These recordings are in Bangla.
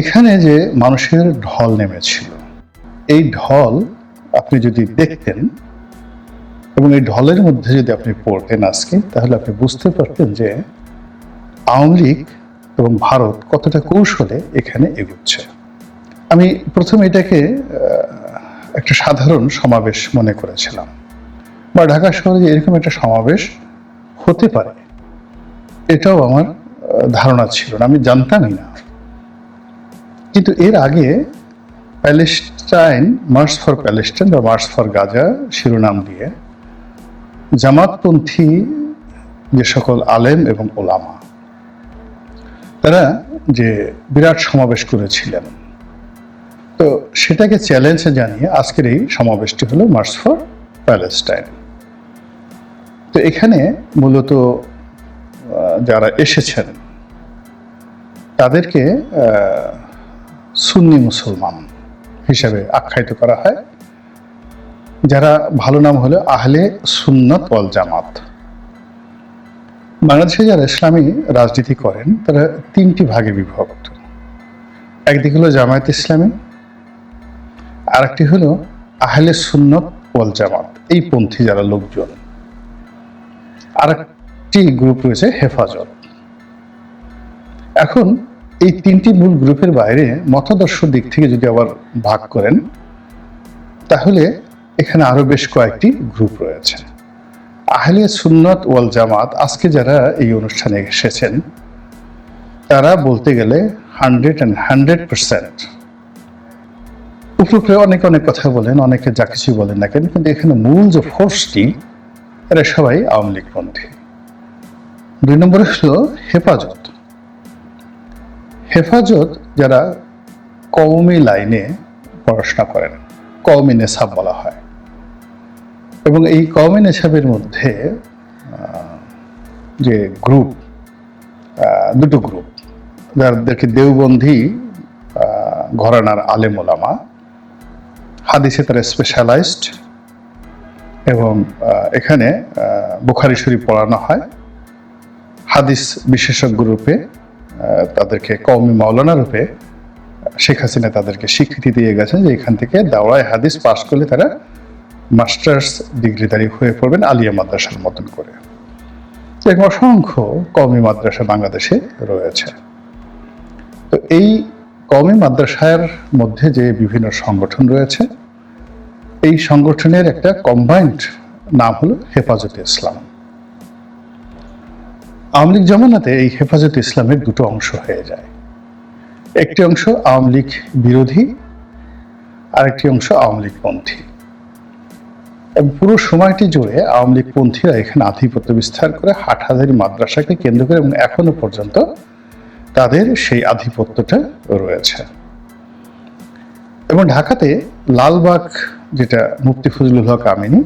এখানে যে মানুষের ঢল নেমেছিল, এই ঢল আপনি যদি দেখতেন এবং এই ঢলের মধ্যে যদি আপনি পড়তেন আজকে, তাহলে আপনি বুঝতে পারতেন যে আওয়ামী লীগ এবং ভারত কতটা কৌশলে এখানে এগুচ্ছে। আমি প্রথমে এটাকে একটা সাধারণ সমাবেশ মনে করেছিলাম বা ঢাকা শহরে এরকম একটা সমাবেশ হতে পারে, এটাও আমার ধারণা ছিল না, আমি জানতামই না। কিন্তু এর আগে প্যালেস্টাইন মার্চ ফর প্যালেস্টাইন বা মার্চ ফর গাজা শিরোনাম দিয়ে জামাতপন্থী যে সকল আলেম এবং ওলামা, তারা যে বিরাট সমাবেশ করেছিলেন, তো সেটাকে চ্যালেঞ্জ জানিয়ে আজকের এই সমাবেশটি হলো মার্চ ফর প্যালেস্টাইন তো এখানে মূলত যারা এসেছেন, তাদেরকে সুন্নি মুসলমান হিসাবে আখ্যায়িত করা হয়। যারা ভালো নাম হলো আহলে সুন্নত ওয়াল জামাত। বাংলাদেশে যারা ইসলামী রাজনীতি করেন, তারা তিনটি ভাগে বিভক্ত। একদিক হলো জামায়াত ইসলামী আর একটি হলো আহলে সুন্নত ওয়াল জামাত, এই পন্থী যারা লোকজন। আরেকটি গ্রুপ রয়েছে হেফাজত। এখন এই তিনটি মূল গ্রুপের বাইরে মতাদর্শ দিক থেকে যদি আবার ভাগ করেন, তাহলে এখানে আরও বেশ কয়েকটি গ্রুপ রয়েছে। আহলে সুন্নত ওয়াল জামাত আজকে যারা এই অনুষ্ঠানে এসেছেন, তারা বলতে গেলে হান্ড্রেড অ্যান্ড হান্ড্রেড পার্সেন্ট। উপরে অনেকে অনেক কথা বলেন, অনেকে যা কিছু বলেন না কেন, কিন্তু এখানে মূল যে ফোর্সটি, এরা সবাই আওয়ামী লীগপন্থী দুই নম্বরে হলো হেফাজত। হেফাজত যারা কওমি লাইনে পড়াশোনা করেন, কওমি নেশাব বলা হয়। এবং এই কওমি নেশাবের মধ্যে যে গ্রুপ দুটো গ্রুপ যাদেরকে দেওবন্ধি ঘরানার আলেম ওলামা, হাদিসে তারা স্পেশালাইজড এবং এখানে বুখারি শরীফ পড়ানো হয়। হাদিস বিশেষজ্ঞ রূপে তাদেরকে কওমি মাওলানা রূপে শেখ হাসিনা তাদেরকে স্বীকৃতি দিয়ে গেছেন যে এখান থেকে দাওরায় হাদিস পাশ করলে তারা মাস্টার্স ডিগ্রিধারী হয়ে পড়বেন আলিয়া মাদ্রাসার মতন করে। এরকম অসংখ্য কওমি মাদ্রাসা বাংলাদেশে রয়েছে। তো এই কওমি মাদ্রাসার মধ্যে যে বিভিন্ন সংগঠন রয়েছে, এই সংগঠনের একটা কম্বাইন্ড নাম হলো হেফাজতে ইসলাম। আওয়ামী জমানাতে এই হেফাজত ইসলামের দুটো অংশ হয়ে যায়। একটি অংশ আওয়ামী লীগ বিরোধী, আরেকটি অংশ আওয়ামী লীগ পন্থী। এবং পুরো সময়টি জুড়ে আওয়ামী লীগ পন্থীরা এখানে আধিপত্য বিস্তার করে হাটহাজারি মাদ্রাসাকে কেন্দ্র করে এবং এখনও পর্যন্ত তাদের সেই আধিপত্যটা রয়েছে। এবং ঢাকাতে লালবাগ, যেটা মুফতি ফজলুল হক আমিনী,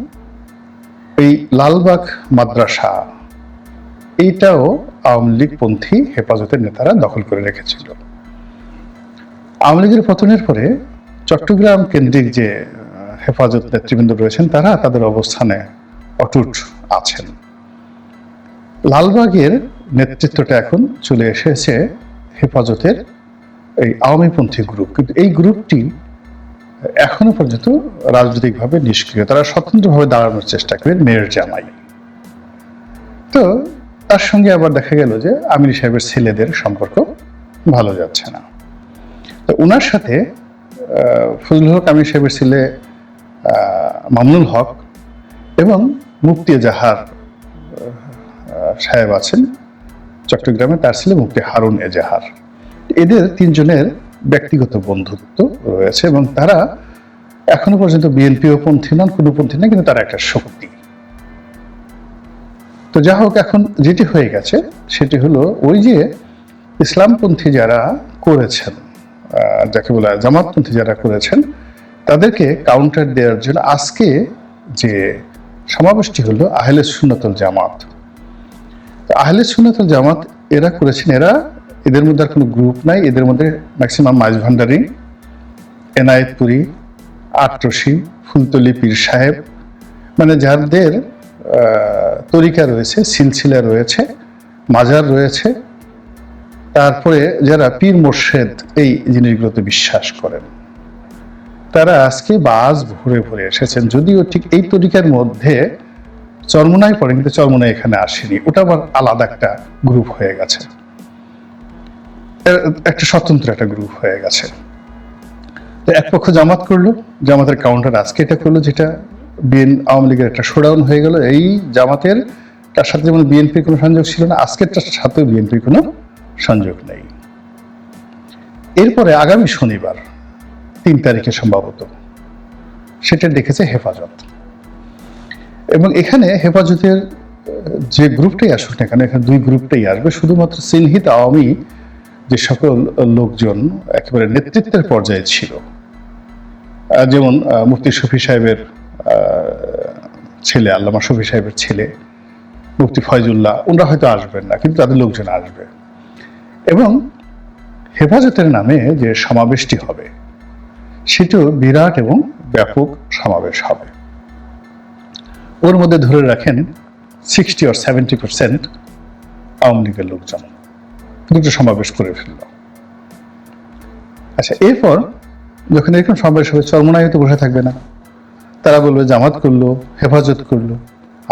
এই লালবাগ মাদ্রাসা এইটাও আওয়ামী লীগ পন্থী হেফাজতের নেতারা দখল করে রেখেছিল। আওয়ামী লীগের পতনের পরে চট্টগ্রাম কেন্দ্রিক যে হেফাজত নেতৃবৃন্দ রয়েছেন তারা তাদের অবস্থানে অটুট আছেন। লালবাগের নেতৃত্বটা এখন চলে এসেছে হেফাজতের এই আওয়ামীপন্থী গ্রুপ। কিন্তু এই গ্রুপটি এখনও পর্যন্ত রাজনৈতিকভাবে নিষ্ক্রিয়। তারা স্বতন্ত্রভাবে দাঁড়ানোর চেষ্টা করেন মেয়ের জামাই। তো তার সঙ্গে আবার দেখা গেল যে আমির সাহেবের ছেলেদের সম্পর্ক ভালো যাচ্ছে না। তো ওনার সাথে আহ, ফজলুল হক আমির সাহেবের ছেলে মামুনুল হক এবং মুক্তি জাহার আহ, সাহেব আছেন চট্টগ্রামে তার ছেলে মুক্তি হারুন এজাহার এদের তিনজনের ব্যক্তিগত বন্ধুত্ব রয়েছে এবং তারা এখনও পর্যন্ত বিএনপিও পন্থী নন কোনো পন্থী না কিন্তু তারা একটা শক্তি। তো যা হোক, এখন যেটি হয়ে গেছে, সেটি হলো ওই যে ইসলামপন্থী যারা করেছেন যাকে বলা জামাতপন্থী যারা করেছেন, তাদেরকে কাউন্টার দেওয়ার জন্য আজকে যে সমাবেশটি হলো আহলে সুন্নতুল জামাত। আহলে সুন্নতুল জামাত এরা করেছেন, এরা এদের মধ্যে আর কোনো গ্রুপ নাই, এদের মধ্যে ম্যাক্সিমাম মাইজ ভান্ডারি, এনায়েতপুরি, আটরশি, ফুলতলি পীর সাহেব মানে যাদের তরিকা রয়েছে, সিলসিলা রয়েছে, মাজার রয়েছে। তারপরে যারা পীর মোর্শেদ এই জিনিসগুলোতে বিশ্বাস করেন, তারা আজকে বাস ভরে ভরে এসেছেন। যদিও ঠিক এই তরিকার মধ্যে চরমনাই পড়ে কিন্তু চরমনাই এখানে আসেনি। ওটা আবার আলাদা একটা গ্রুপ হয়ে গেছে। একটা স্বতন্ত্র একটা গ্রুপ হয়ে গেছে। এক পক্ষ জামাত করল, জামাতের কাউন্টার আজকে এটা করল, যেটা বিএন আওয়ামী লীগের একটা শোডাউন হয়ে গেল। এই জামাতের তার সাথে যেমন বিএনপির কোনো সংযোগ ছিল না, আজকের আজকেরটার সাথেও বিএনপির কোনো সংযোগ নেই। এরপরে আগামী শনিবার, তিন তারিখে সম্ভবত, সেটা দেখেছে হেফাজত। এবং এখানে হেফাজতের যে গ্রুপটাই আসুক না কেন, এখানে দুই গ্রুপটাই আসবে। শুধুমাত্র চিহ্নিত আওয়ামী যে সকল লোকজন একেবারে নেতৃত্বের পর্যায়ে ছিল। যেমন মুফতি শফি সাহেবের ছেলে, আল্লামা শফি সাহেবের ছেলে, মুফতি ফয়জুল্লাহ, ওনারা হয়তো আসবেন না, কিন্তু তাদের লোকজন আসবে। এবং হেফাজতের নামে যে সমাবেশটি হবে, সেটিও বিরাট এবং ব্যাপক সমাবেশ হবে। ওর মধ্যে ধরে রাখেন সিক্সটি আর সেভেন্টি পার্সেন্ট আওয়ামী লীগের লোকজন। দুটো সমাবেশ করে ফেলল। আচ্ছা এরপর যখন এরকম সমাবেশ হবে চরমনায় তো বসে থাকবে না। তারা বলবে, জামাত করল, হেফাজত করল।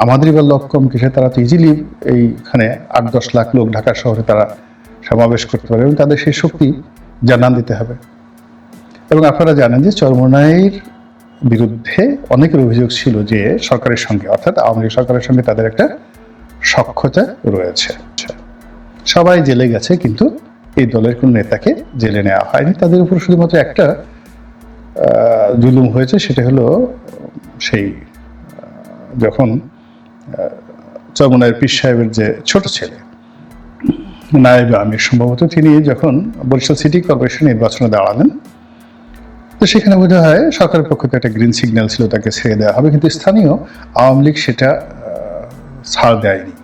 আমাদেরই বা লক্ষ কম কিসে? তারা তো ইজিলি এইখানে আট দশ লাখ লোক ঢাকা শহরে তারা সমাবেশ করতে পারে এবং তাদের সেই শক্তি জানান দিতে হবে। এবং আপনারা জানেন যে চরমনাইয়ের বিরুদ্ধে অনেকের অভিযোগ ছিল যে সরকারের সঙ্গে, অর্থাৎ আওয়ামী লীগ সরকারের সঙ্গে তাদের একটা সক্ষতা রয়েছে। সবাই জেলে গেছে, কিন্তু এই দলের কোন নেতাকে জেলে নেওয়া হয়নি। তাদের উপর শুধুমাত্র একটা জুলুম হয়েছে, সেটা হলো সেই যখন চরমনায়ের পীর সাহেবের যে ছোট ছেলে, নায়েব আমির সম্ভবত তিনি যখন বরিশাল সিটি কর্পোরেশন নির্বাচনে দাঁড়ালেন, তো সেখানে বোধ হয় সরকারের পক্ষ থেকে একটা গ্রিন সিগন্যাল ছিল তাকে ছেড়ে দেওয়া হবে, কিন্তু স্থানীয় আওয়ামী লীগ সেটা ছাড় দেয়নি।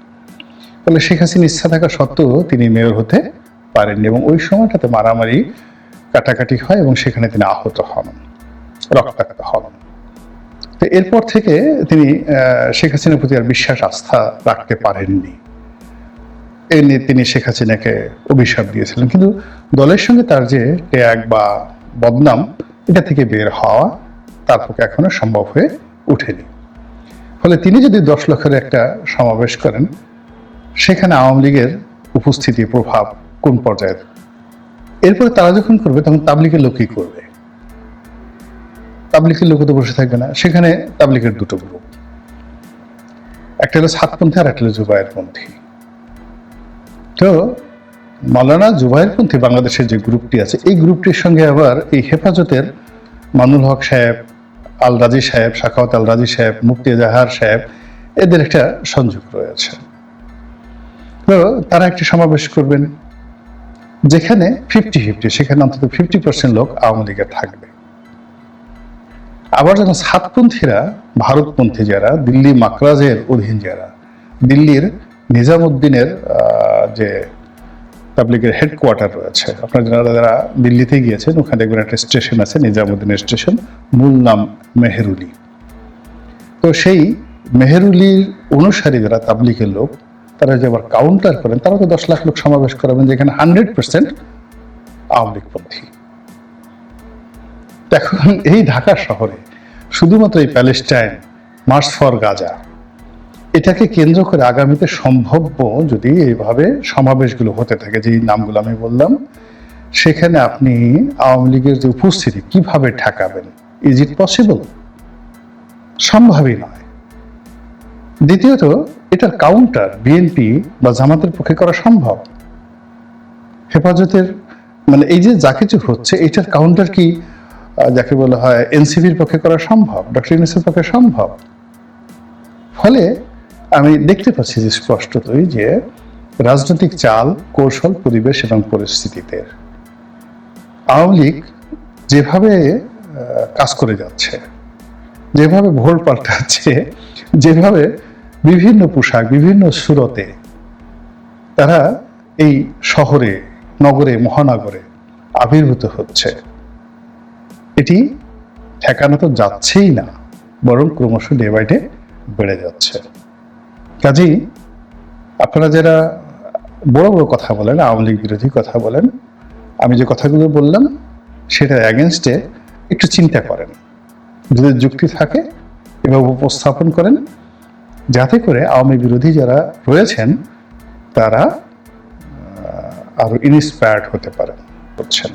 ফলে শেখ হাসিনা ইচ্ছা থাকা সত্ত্বেও তিনি মেয়র হতে পারেননি এবং ওই সময়টাতে মারামারি কাটাকাটি হয় এবং সেখানে তিনি আহত হন, রক্তাক্ত হন। তো এরপর থেকে তিনি শেখ হাসিনার প্রতি আর বিশ্বাস, আস্থা রাখতে পারেননি। এ নিয়ে তিনি শেখ হাসিনাকে অভিশাপ দিয়েছিলেন। কিন্তু দলের সঙ্গে তার যে ত্যাগ বা বদনাম, এটা থেকে বের হওয়া তার পক্ষে এখনও সম্ভব হয়ে ওঠেনি। ফলে তিনি যদি দশ লক্ষের একটা সমাবেশ করেন, সেখানে আওয়ামী লীগের উপস্থিতি, প্রভাব কোন পর্যায়ে এরপরে তারা যখন করবে, তখন তাবলিকের লোকই করবে। তাবলিকের লোক তো বসে থাকবে না। সেখানে তাবলিকের দুটো গ্রুপ একটা হলো সাতপন্থী আর একটা হলো জুবায়েরপন্থী তো মাওলানা জুবাইরপন্থী বাংলাদেশের যে গ্রুপটি আছে, এই গ্রুপটির সঙ্গে আবার এই হেফাজতের মানুল হক সাহেব আল রাজি সাহেব, শাখাওয়াত আল রাজি সাহেব, মুফতি জাহার সাহেব, এদের একটা সংযোগ রয়েছে। তো তারা একটি সমাবেশ করবেন, যেখানে ফিফটি ফিফটি সেখানে অন্তত ফিফটি পার্সেন্ট লোক আওয়ামী লীগের থাকবে। আবার যখন সাতপন্থীরা, ভারতপন্থী যারা, দিল্লি মাকরাজের অধীন যারা, দিল্লির নিজামুদ্দিনের যে পাবলিকের হেডকোয়ার্টার রয়েছে, আপনারা যারা যারা দিল্লিতে গিয়েছেন, ওখানে দেখবেন একটা স্টেশন আছে, নিজামুদ্দিনের স্টেশন মূল নাম মেহেরুলি। তো সেই মেহেরুলির অনুসারী যারা তাবলিকের লোক, তারা যে আবার কাউন্টার করেন, তারা তো দশ লাখ লোক সমাবেশ করাবেন, যেখানে হান্ড্রেড পার্সেন্ট আওয়ামী লীগপন্থী। এখন এই ঢাকা শহরে শুধুমাত্র এই প্যালেস্টাইন, মার্চ ফর গাজা, এটাকে কেন্দ্র করে আগামীতে সম্ভব্য যদি এইভাবে সমাবেশগুলো হতে থাকে যে নামগুলো আমি বললাম, সেখানে আপনি আওয়ামী লীগের যে উপস্থিতি, কীভাবে ঠেকাবেন? ইজ ইট পসিবল সম্ভবই নয়। দ্বিতীয়ত, এটার কাউন্টার বিএনপি বা জামাতের পক্ষে করা সম্ভব? হেফাজতের মানে এই যে যা কিছু হচ্ছে, এটার কাউন্টার কি? যাকে বলা হয় এনসিপির পক্ষে করা সম্ভব, ডক্টর ইউনুসের পক্ষে সম্ভব। ফলে আমি দেখতে পাচ্ছি যে স্পষ্টতই যে রাজনৈতিক চাল, কৌশল, পরিবেশ এবং পরিস্থিতিতে আওয়ামী লীগ যেভাবে কাজ করে যাচ্ছে, যেভাবে ভোল পাল্টাচ্ছে, যেভাবে বিভিন্ন পোশাক, বিভিন্ন সুরতে তারা এই শহরে, নগরে, মহানগরে আবির্ভূত হচ্ছে। এটি ঠেকানো তো যাচ্ছেই না, বরং ক্রমশ ডে বাই ডে বেড়ে যাচ্ছে। কাজেই আপনারা যারা বড় বড় কথা বলেন, আওয়ামী লীগ বিরোধী কথা বলেন, আমি যে কথাগুলো বললাম সেটার অ্যাগেনস্টে একটু চিন্তা করেন। যদি যুক্তি থাকে, এভাবে উপস্থাপন করেন, যাতে করে আওয়ামী বিরোধী যারা রয়েছেন, তারা আরও আরও ইন্সপায়ার্ড হতে পারেন করছেন